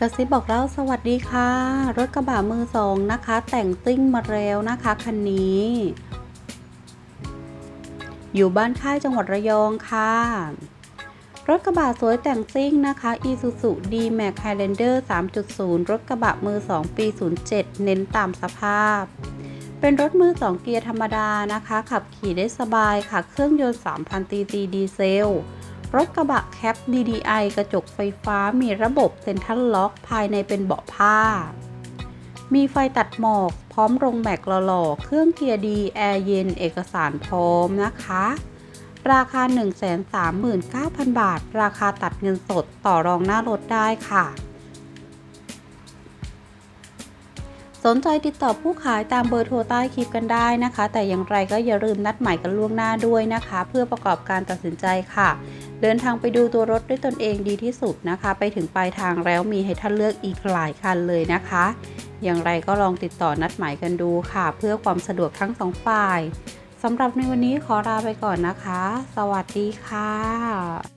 กระซิบบอกเล่าสวัสดีค่ะ รถกระบะมือสองนะคะ แต่งซิ่งมาแล้วนะคะคันนี้ อยู่บ้านค่ายจังหวัดระยองค่ะ รถกระบะสวยแต่งซิ่งนะคะ Isuzu D-Max Highlander 3.0 รถกระบะมือ2ปี 07 เน้นตามสภาพ เป็นรถมือ2เกียร์ธรรมดานะคะ ขับขี่ได้สบายค่ะ เครื่องยนต์3,000ซีซีดีเซล รถกระบะแคป DDI กระจกไฟฟ้ามีระบบเซ็นทรัลล็อกภายในเป็นเบาะผ้า มีไฟตัดหมอก พร้อมรงแม็กหล่อๆ เครื่องเกียร์ดี แอร์เย็น เอกสารพร้อมนะคะ ราคา 139,000 บาท ราคาตัดเงินสดต่อรองหน้ารถได้ค่ะ สนใจติดต่อผู้ขายตามเบอร์โทรใต้คลิปกันได้นะคะ แต่อย่างไรก็อย่าลืมนัดหมายกันล่วงหน้าด้วยนะคะ เพื่อประกอบการตัดสินใจค่ะ เดินทางไปดูตัวรถด้วยตนเองดีที่สุดนะคะ ไปถึงปลายทางแล้วมีให้ท่านเลือกอีกหลายคันเลยนะคะ อย่างไรก็ลองติดต่อนัดหมายกันดูค่ะ เพื่อความสะดวกทั้งสองฝ่ายสำหรับในวันนี้ขอลาไปก่อนนะคะ สวัสดีค่ะ